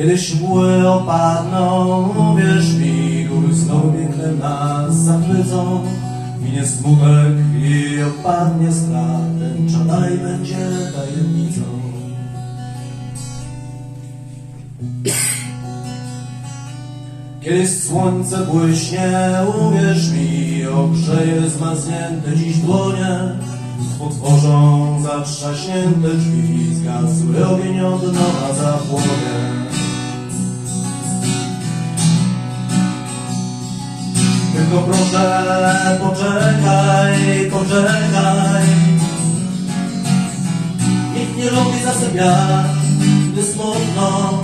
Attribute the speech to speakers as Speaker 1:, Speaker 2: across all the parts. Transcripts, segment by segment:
Speaker 1: Kiedyś mgły opadną, wierz mi, góry znowu piękne nas zachwycą. Minie smutek i opadnie strach, tęcza dalej będzie tajemnicą. Kiedyś słońce błyśnie, uwierz mi, ogrzeje zmarznięte dziś dłonie. Otworzą zatrzaśnięte drzwi, zgasły ogień od nowa zapłonie. Tylko proszę, poczekaj, poczekaj. Nikt nie lubi zasypiać, gdy smutno.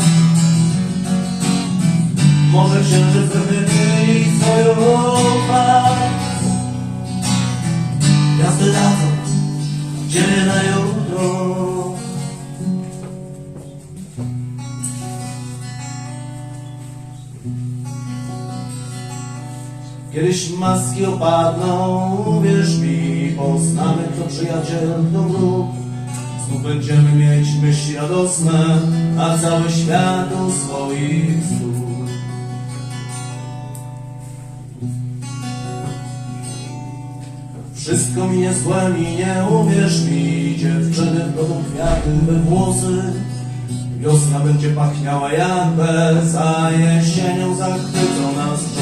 Speaker 1: Może księżyc wychyli swoją Kiedyś maski opadną, wierz mi, poznamy kto przyjaciel, kto wróg. Znów będziemy mieć myśli radosne, a cały świat u swoich stóp. Wszystko minie złe minie, uwierz mi, dziewczyny wrodą kwiaty we włosy. Wiosna będzie pachniała jak bez, a jesienią zachwycą nas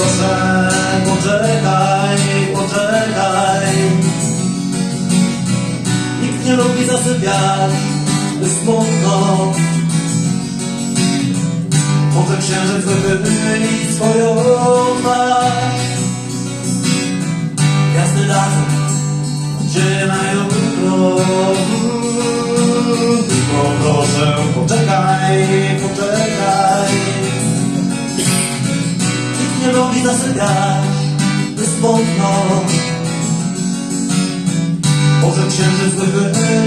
Speaker 1: proszę, poczekaj, poczekaj. Nikt nie lubi zasypiać, smutno. Może księżyc wychyli swoją twarz. Gwiazdy dadzą nadzieję na jutro. Proszę, poczekaj, poczekaj. Zasypiać, gdy smutno. Może księżyc wychyli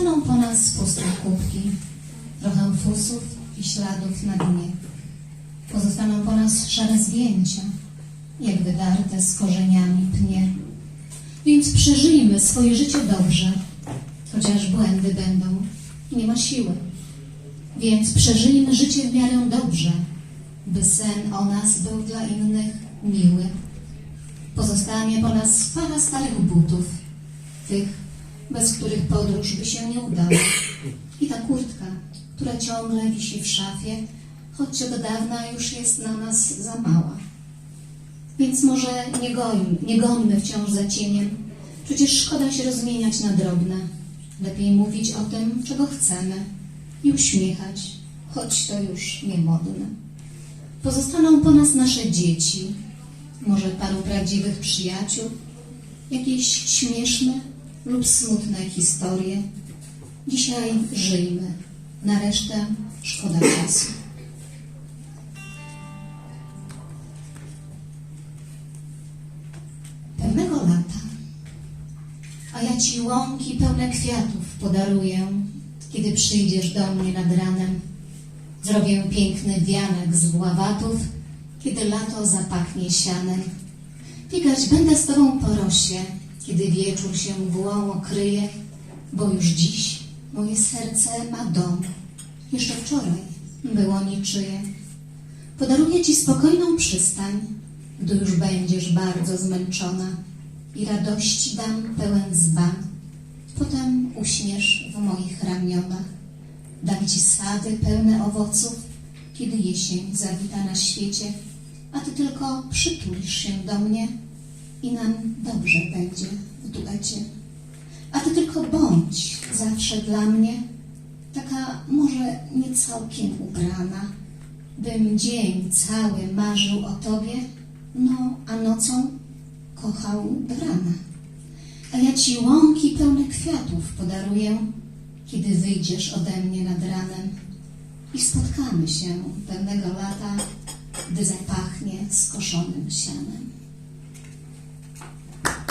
Speaker 2: Pozostaną po nas puste kubki, trochę fusów i śladów na dnie. Pozostaną po nas szare zdjęcia, jak wydarte z korzeniami pnie. Więc przeżyjmy swoje życie dobrze, chociaż błędy będą nie ma siły. Więc przeżyjmy życie w miarę dobrze, by sen o nas był dla innych miły. Pozostanie po nas para starych butów, tych, bez których podróż by się nie udała. I ta kurtka, która ciągle wisi w szafie, choć od dawna już jest na nas za mała. Więc może nie, goń, nie gońmy wciąż za cieniem, przecież szkoda się rozmieniać na drobne. Lepiej mówić o tym, czego chcemy i uśmiechać, choć to już niemodne. Pozostaną po nas nasze dzieci, może paru prawdziwych przyjaciół, jakieś śmieszne lub smutne historie. Dzisiaj żyjmy, na resztę szkoda czasu. Pewnego lata, a ja ci łąki pełne kwiatów podaruję, kiedy przyjdziesz do mnie nad ranem. Zrobię piękny wianek z bławatów, kiedy lato zapachnie sianem. Biegać będę z tobą po rosie, kiedy wieczór się mgłą okryje, bo już dziś moje serce ma dom. Jeszcze wczoraj było niczyje. Podaruję ci spokojną przystań, gdy już będziesz bardzo zmęczona i radości dam pełen dzban. Potem uśniesz w moich ramionach. Dam ci sady pełne owoców, kiedy jesień zawita na świecie a ty tylko przytulisz się do mnie i nam dobrze będzie w duecie. A ty tylko bądź zawsze dla mnie taka może nie całkiem ubrana, bym dzień cały marzył o tobie, no a nocą kochał do rana. A ja ci łąki pełne kwiatów podaruję, kiedy wyjdziesz ode mnie nad ranem i spotkamy się pewnego lata, gdy zapachnie skoszonym sianem.